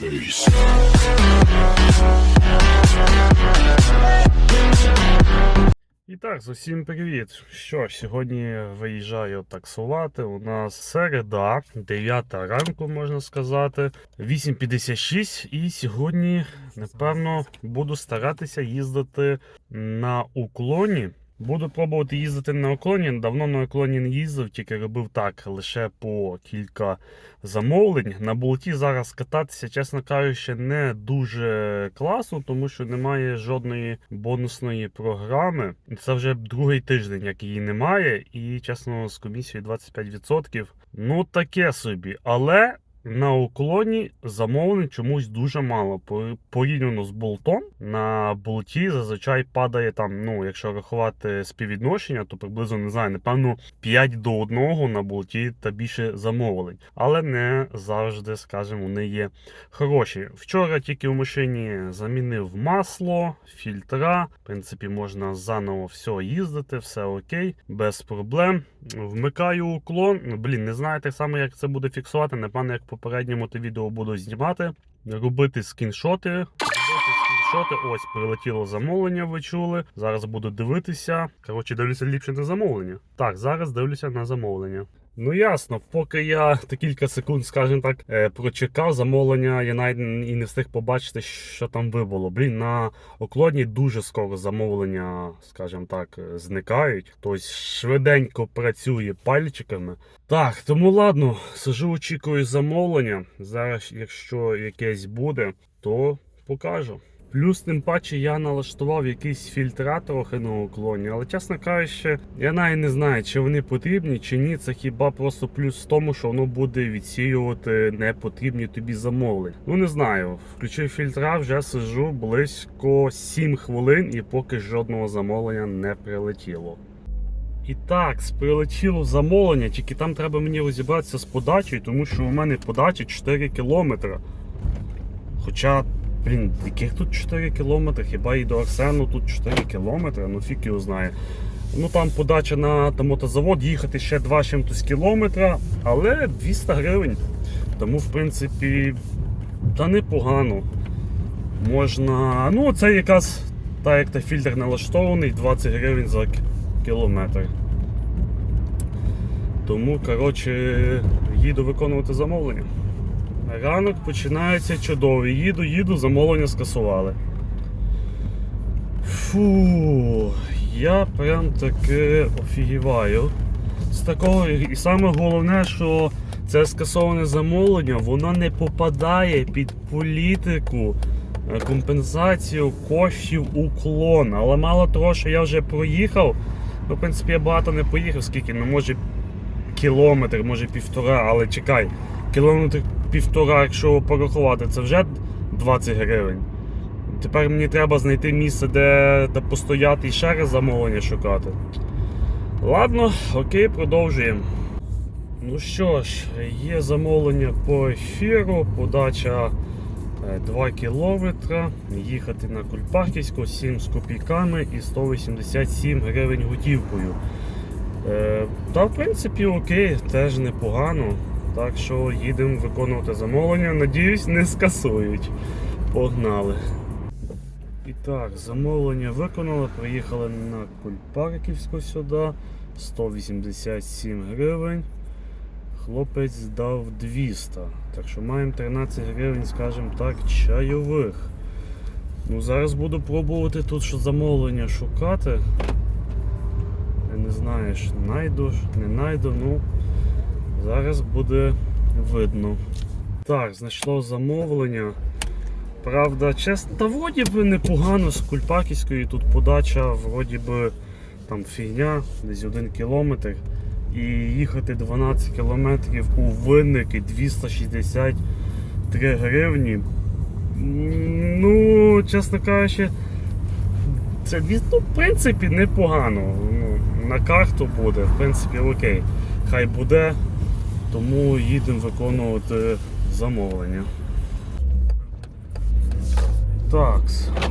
Peace. І так, з усім привіт. Що сьогодні виїжджаю таксувати. У нас середа, 9 ранку, можна сказати, 8.56. І сьогодні, напевно, буду старатися їздити на уклоні. Буду пробувати їздити на уклоні. Давно на уклоні не їздив, тільки робив так лише по кілька замовлень. На болоті зараз кататися, чесно кажучи, не дуже класно, тому що немає жодної бонусної програми. Це вже другий тиждень, як її немає, і чесно, з комісією 25%. Ну таке собі. Але на уклоні замовлень чомусь дуже мало. Порівняно з болтом. На болті зазвичай падає там, ну, якщо рахувати співвідношення, то приблизно не знаю, напевно, 5 до 1 на болті та більше замовлень. Але не завжди, скажімо, вони є хороші. Вчора тільки в машині замінив масло, фільтра. В принципі, можна заново все їздити, все окей, без проблем. Вмикаю уклон. Блін, не знаю так само, як це буде фіксувати. Напевно, як попередньому то відео буду знімати, робити скіншоти. Робити скріншоти. Ось прилетіло замовлення, ви чули. Зараз буду дивитися. Коротше, дивлюся ліпше на замовлення. Так, зараз дивлюся на замовлення. Ну ясно, поки я та кілька секунд, скажімо так, е, прочекав замовлення, я навіть і не встиг побачити, що там вибуло. Блін, на оклоні дуже скоро замовлення, скажімо так, е, зникають. Хтось швиденько працює пальчиками. Так, тому ладно, сижу, очікую замовлення. Зараз, якщо якесь буде, то покажу. Плюс, тим паче, я налаштував якийсь фільтра трохи на уклоні, але чесно кажучи, я навіть не знаю, чи вони потрібні, чи ні. Це хіба просто плюс в тому, що воно буде відсіювати непотрібні тобі замовлення. Ну не знаю. Включив фільтра, вже сижу близько 7 хвилин і поки жодного замовлення не прилетіло. І так, прилетіло замовлення, тільки там треба мені розібратися з подачею, тому що у мене подача 4 кілометри. Хоча, блін, яких тут 4 кілометри? Хіба і до Арсену тут 4 кілометри? Ну фік його знає. Ну там подача на та мотозавод, їхати ще 2 чимось кілометра, але 200 гривень. Тому, в принципі, та непогано. Можна. Ну, це якраз так як та фільтр налаштований, 20 гривень за кілометр. Тому, коротше, їду виконувати замовлення. Ранок починається чудовий. Їду, їду, замовлення скасували. Фу, я прям таки офігіваю. З такого, і саме головне, що це скасоване замовлення, воно не попадає під політику е, компенсацію коштів уклон. Але мало того, що я вже проїхав, ну, в принципі, я багато не поїхав, скільки, ну може кілометр, може півтора, але чекай, кілометр півтора, якщо порахувати, це вже 20 гривень. Тепер мені треба знайти місце, де, де постояти і ще раз замовлення шукати. Ладно, окей, продовжуємо. Ну що ж, є замовлення по ефіру, подача е, 2 кілометри, їхати на Кульпарківську 7 з копійками і 187 гривень готівкою. Е, Та, в принципі, окей, теж непогано. Так що їдемо виконувати замовлення. Надіюсь, не скасують. Погнали. І так, замовлення виконали. Приїхали на Кульпарківську сюди. 187 гривень. Хлопець дав 200. Так що маємо 13 гривень, скажімо так, чайових. Ну, зараз буду пробувати тут що замовлення шукати. Я не знаю, що найду, не найду, ну зараз буде видно. Так, знайшло замовлення. Правда, чесно, та вроді би непогано з Кульпаківської тут подача, вроді би там фігня, десь 1 кілометр. І їхати 12 кілометрів у винники 263 гривні. Ну, чесно кажучи, це ну, в принципі непогано. Ну, на карту буде, в принципі, окей. Хай буде. Тому їдемо виконувати замовлення. Так,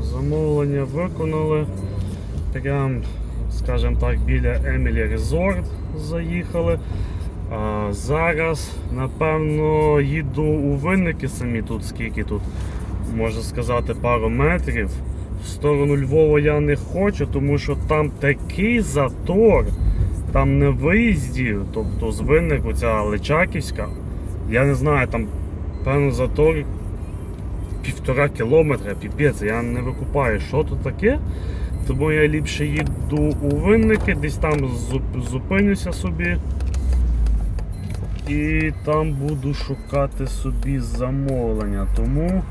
замовлення виконали. Прям, скажімо так, біля Емілі Резорт заїхали. А зараз, напевно, їду у винники самі тут, скільки тут, можна сказати, пару метрів. В сторону Львова я не хочу, тому що там такий затор, там не виїздів, тобто з виннику ця Личаківська. Я не знаю, там певно затор півтора кілометра, піпець, я не викупаю, що тут таке. Тому я ліпше їду у винники, десь там зупинюся собі. І там буду шукати собі замовлення. Тому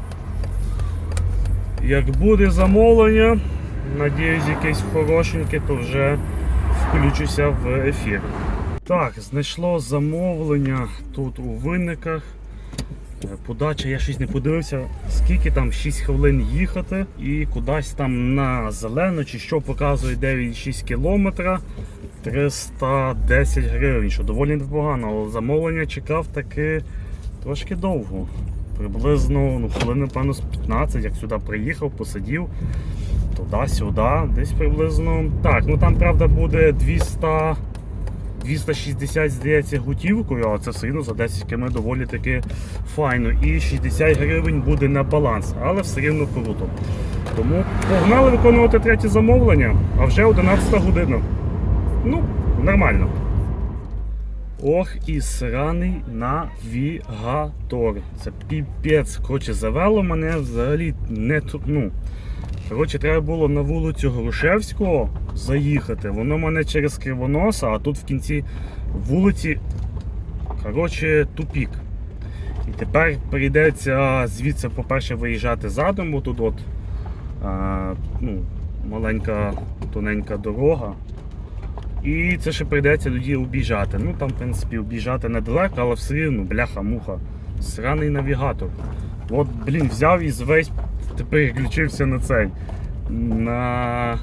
як буде замовлення, надіюсь, якесь хорошеньке, то вже включуся в ефір. Так, знайшло замовлення тут у винниках. Е, Подача, я щось не подивився, скільки там 6 хвилин їхати і кудись там на зелену чи що показує 9,6 кілометра 310 гривень, що доволі непогано, але замовлення чекав таки трошки довго. Приблизно ну, хвилин, напевно, з 15, як сюди приїхав, посидів туди-сюди, десь приблизно. Так, ну там правда буде 200. 260, здається, готівкою, але це все одно за 10 км доволі таки файно. І 60 гривень буде на баланс, але все рівно круто. Тому погнали виконувати третє замовлення, а вже 11 година. Ну, нормально. Ох, і сраний навігатор. Це піпець. Коротше, завело мене взагалі не. Ну, Коротше, треба було на вулицю Грушевського заїхати. Воно мене через Кривоноса, а тут в кінці вулиці коротше, тупік. І тепер прийдеться звідси, по-перше, виїжджати задом, бо тут от, а, ну, маленька тоненька дорога. І це ще прийдеться тоді об'їжджати. Ну там, в принципі, об'їжджати недалеко, але все рівно, бляха-муха. Сраний навігатор. От, блін, взяв і весь тепер переключився на цей. На.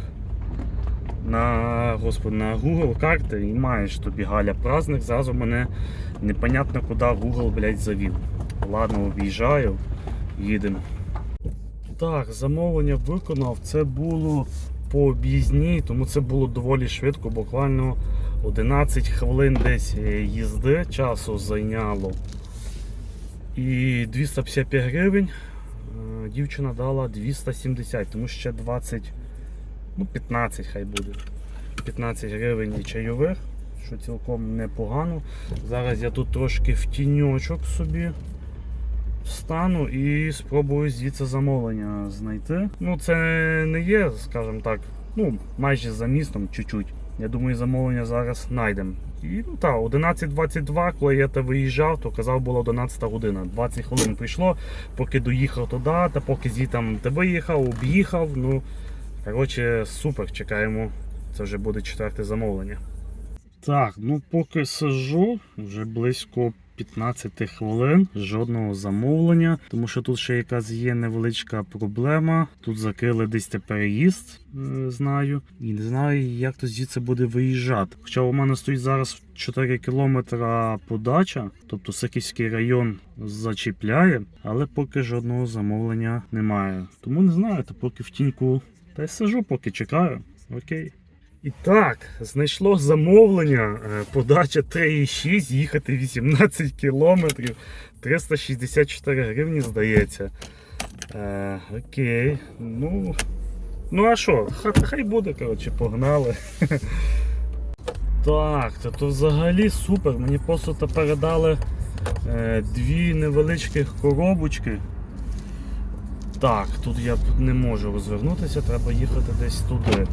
На господи, на Google карти і маєш тобі Галя праздник, зразу мене непонятно куди Google, блядь, завів. Ладно, об'їжджаю, їдемо. Так, замовлення виконав. Це було по об'їзній, тому це було доволі швидко, буквально 11 хвилин десь е, їзди часу зайняло. І 255 гривень. Е, Дівчина дала 270, тому ще 20, ну 15 хай буде. 15 гривень і чайових, що цілком непогано. Зараз я тут трошки в тіньочок собі встану і спробую звідси замовлення знайти. Ну, це не є, скажімо так, ну, майже за містом чуть-чуть. Я думаю, замовлення зараз знайдемо. І ну так, 11.22, коли я та виїжджав, то казав була 11 година. 20 хвилин прийшло, поки доїхав туди, та поки зі там тебе виїхав, об'їхав. Ну, коротше, супер, чекаємо. Це вже буде четверте замовлення. Так, ну поки сижу, вже близько 15 хвилин, жодного замовлення, тому що тут ще якась є невеличка проблема. Тут закрили десь переїзд, е, знаю, і не знаю, як то звідси буде виїжджати. Хоча у мене стоїть зараз 4 кілометра подача, тобто Саківський район зачіпляє, але поки жодного замовлення немає. Тому не знаю, то поки в тіньку та й сижу, поки чекаю. Окей. І так, знайшло замовлення, е, подача 3,6, їхати 18 кілометрів, 364 гривні, здається. Е, окей, ну. Ну а що, хай, буде, коротше, погнали. Так, то, то взагалі супер. Мені просто передали е, дві невеличких коробочки. Так, тут я не можу розвернутися, треба їхати десь туди.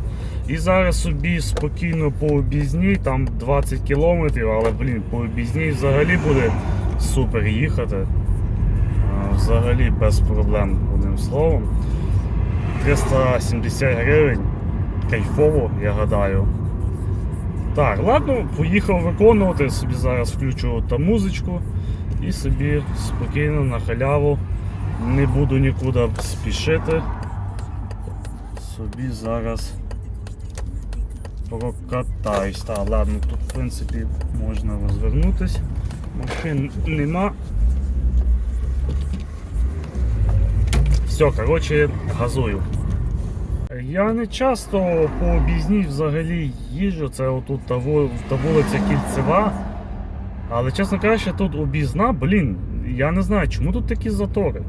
І зараз собі спокійно по об'їзній, там 20 кілометрів, але блін, по об'їзній взагалі буде супер їхати. Взагалі без проблем, одним словом. 370 гривень. Кайфово, я гадаю. Так, ладно, поїхав виконувати, собі зараз включу та музичку і собі спокійно на халяву. Не буду нікуди спішити. Собі зараз прокатаюсь. Так, ладно, тут в принципі можна розвернутись. Машин нема. Все, коротше, газую. Я не часто по об'їзній взагалі їжджу, це отут та вулиця Кільцева. Але чесно кажучи, тут обізна, блін, я не знаю, чому тут такі затори.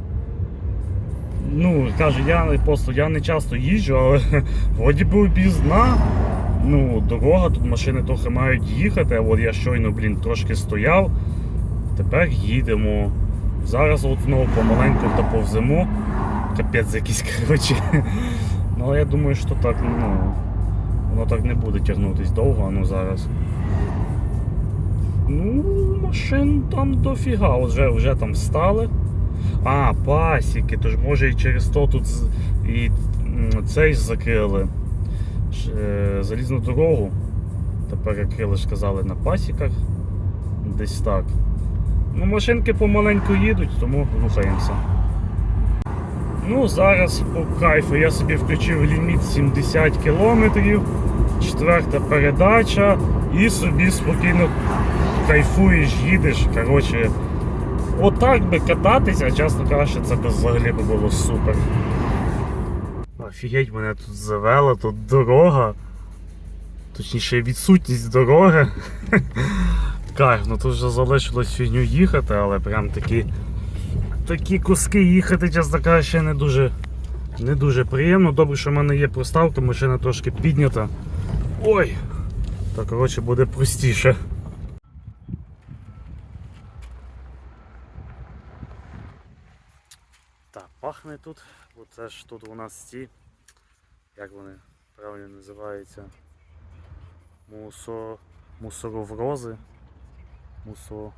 Ну, кажу, я просто я не часто їжджу, але вроді би обізна. Ну, дорога, тут машини трохи мають їхати, а от я щойно, блін, трошки стояв. Тепер їдемо. Зараз от знову помаленьку та повземо. Капець якийсь, коротше. Ну, але я думаю, що так, ну, воно так не буде тягнутись довго, ну зараз. Ну, машин там дофіга, вже, вже там стали. А, пасіки, тож може і через то тут і цей закрили. Е, Залізну дорогу. Тепер закрили ж казали на пасіках. Десь так. Ну, машинки помаленьку їдуть, тому рухаємося. Ну, зараз по кайфу я собі включив ліміт 70 км, четверта передача і собі спокійно кайфуєш, їдеш. Коротше, отак би кататися, чесно кажучи, це б взагалі би було супер. Офігеть, мене тут завело, тут дорога. Точніше, відсутність дороги. Кайф, ну тут вже залишилось фігню їхати, але прям такі такі куски їхати, чесно кажучи, не дуже, не дуже приємно. Добре, що в мене є проставка, машина трошки піднята. Ой! Так, коротше, буде простіше. Пахне тут, бо це ж тут у нас ці, як вони правильно називаються, мусо, мусороврози. Мусо.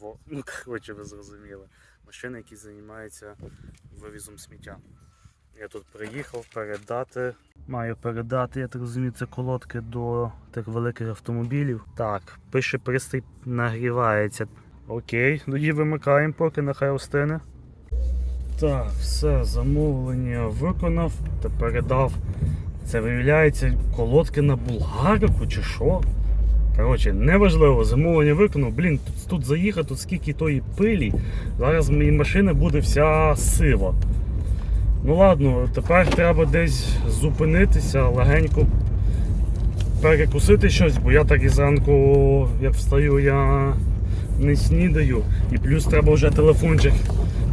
Во... Ну, коротше, ви зрозуміли. Машини, які займаються вивізом сміття. Я тут приїхав передати. Маю передати, я так розумію, це колодки до тих великих автомобілів. Так, пише пристрій нагрівається. Окей, тоді вимикаємо, поки нехай остине. Так, все, замовлення виконав та передав. Це виявляється колодки на булгарику чи що? Коротше, неважливо, замовлення виконав. Блін, тут, тут заїхати, тут скільки тої пилі. Зараз моя машина буде вся сива. Ну ладно, тепер треба десь зупинитися, легенько перекусити щось, бо я так і зранку, як встаю, я не снідаю. І плюс треба вже телефончик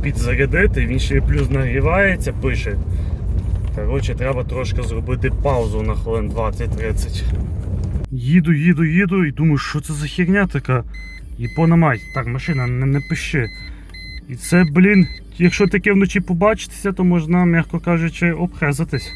підзарядити, він ще плюс нагрівається, пише. Коротше, треба трошки зробити паузу на хвилин 20-30. Їду, їду, їду і думаю, що це за херня така. І понамай. Так, машина, не, не пиши. І це, блін, якщо таке вночі побачитися, то можна, м'яко кажучи, обхезатись.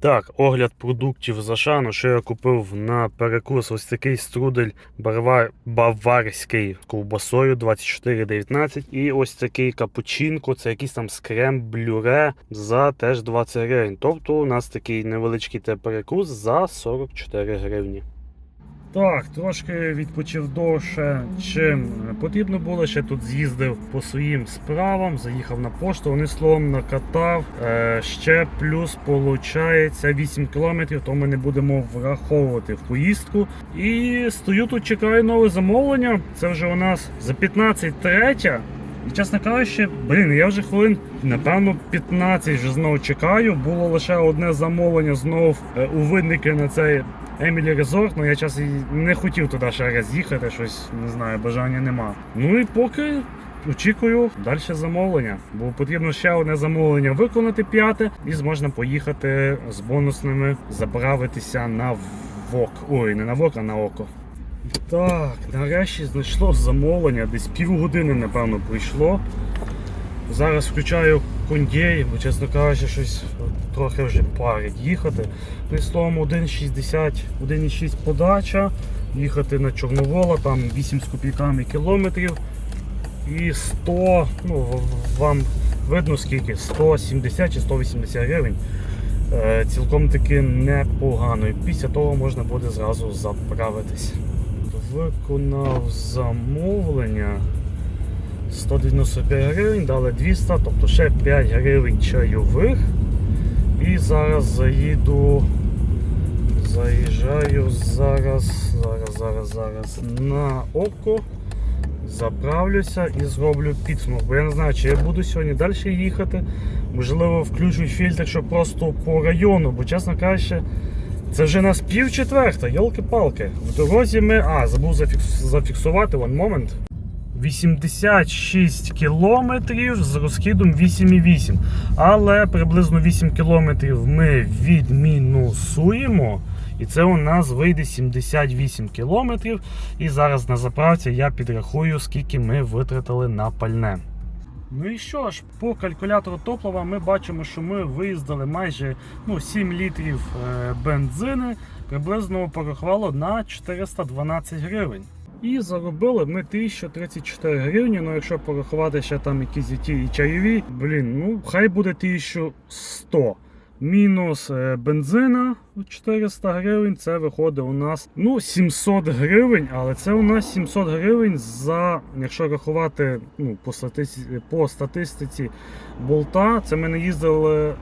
Так, огляд продуктів з Ашану, що я купив на перекус ось такий струдель барвар... баварський ковбасою 24,19 і ось такий капучинко, це якийсь там скрем блюре за теж 20 гривень. Тобто у нас такий невеличкий перекус за 44 гривні. Так, трошки відпочив довше, чим потрібно було. Ще тут з'їздив по своїм справам, заїхав на пошту, вони словом накатав. Е, ще плюс виходить 8 кілометрів, то ми не будемо враховувати в поїздку. І стою тут, чекаю нове замовлення. Це вже у нас за 15.03. І чесно кажучи, блін, я вже хвилин, напевно, 15 вже знову чекаю. Було лише одне замовлення знов е, у винники на цей Емілі Резорт, але я час і не хотів туди ще раз їхати, щось не знаю, бажання нема. Ну і поки очікую далі замовлення. Бо потрібно ще одне замовлення виконати п'яте, і зможна поїхати з бонусними заправитися на ВОК. Ой, не на ВОК, а на око. Так, нарешті знайшло замовлення, десь півгодини, напевно, прийшло. Зараз включаю кондей, бо, чесно кажучи, щось трохи вже парить їхати. І словом 1,60, 1,6 подача, їхати на Чорновола, там 8 з копійками кілометрів. І 100, ну вам видно скільки, 170 чи 180 гривень. Е, цілком таки непогано. І після того можна буде зразу заправитись. Виконав замовлення. 195 гривень, дали 200, тобто ще 5 гривень чайових. І зараз заїду. Заїжджаю зараз, зараз, зараз, зараз на око. Заправлюся і зроблю підсумок. Бо я не знаю, чи я буду сьогодні далі їхати. Можливо, включу фільтр, що просто по району, бо чесно кажучи, Це вже нас пів четверта, йолки-палки. В дорозі ми. А, забув зафікс... зафіксувати one moment. 86 кілометрів з розхідом 8,8. Але приблизно 8 кілометрів ми відмінусуємо. І це у нас вийде 78 кілометрів. І зараз на заправці я підрахую, скільки ми витратили на пальне. Ну і що ж, по калькулятору топлива ми бачимо, що ми виїздили майже ну, 7 літрів е, бензини, приблизно порахувало на 412 гривень. І заробили ми 1034 гривні. Ну, якщо порахувати ще там якісь і ті чайові, блін, ну хай буде 1100. Мінус е, бензина 400 гривень, це виходить у нас ну 700 гривень, але це у нас 700 гривень за, якщо рахувати ну, по, статистиці, по статистиці болта, це ми не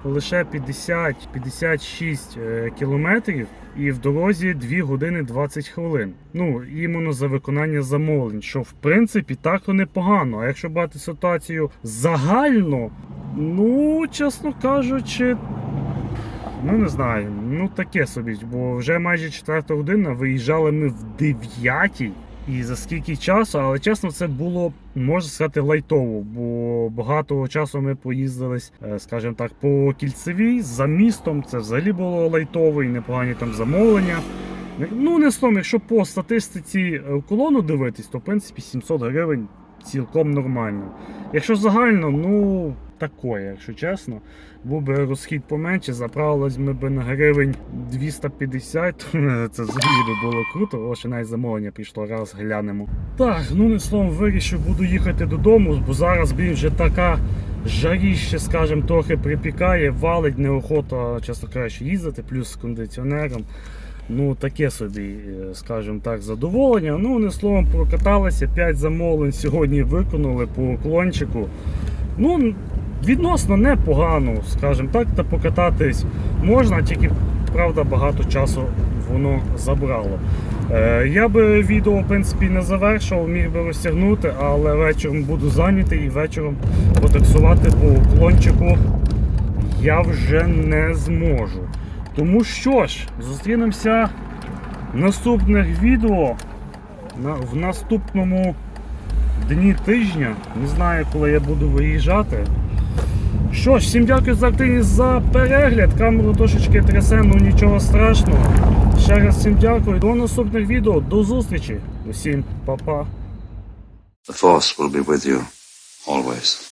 лише 50-56 е, кілометрів і в дорозі 2 години 20 хвилин. Ну, іменно за виконання замовлень, що в принципі так то непогано. А якщо брати ситуацію загально, ну, чесно кажучи, Ну не знаю, ну таке собі, бо вже майже четверта година виїжджали ми в 9 і за скільки часу, але чесно, це було можна сказати лайтово, бо багато часу ми поїздились, е, скажімо так, по кільцевій за містом. Це взагалі було лайтово і непогані там замовлення. Ну не словом, якщо по статистиці е, колону дивитись, то в принципі 700 гривень цілком нормально. Якщо загально, ну такое, якщо чесно. Був би розхід поменше, заправились ми би на гривень 250, це взагалі було круто, о, ще навіть замовлення прийшло, раз глянемо. Так, ну не словом, вирішив, буду їхати додому, бо зараз блін, вже така жаріще, скажімо, трохи припікає, валить неохота, чесно кажучи, їздити, плюс з кондиціонером. Ну, таке собі, е, скажімо так, задоволення. Ну, не словом, прокаталися, 5 замовлень сьогодні виконали по уклончику. Ну, відносно непогано, скажімо так, та покататись можна, тільки правда багато часу воно забрало. Е, я би відео в принципі не завершував, міг би розтягнути, але вечором буду зайнятий і вечором потаксувати по уклончику я вже не зможу. Тому що ж, зустрінемося в наступних відео в наступному дні тижня. Не знаю, коли я буду виїжджати. Що ж, всім дякую за активність за перегляд. Камеру трошечки трясе, ну нічого страшного. Ще раз всім дякую. До наступних відео. До зустрічі. Усім па-па. The Force will be with you always.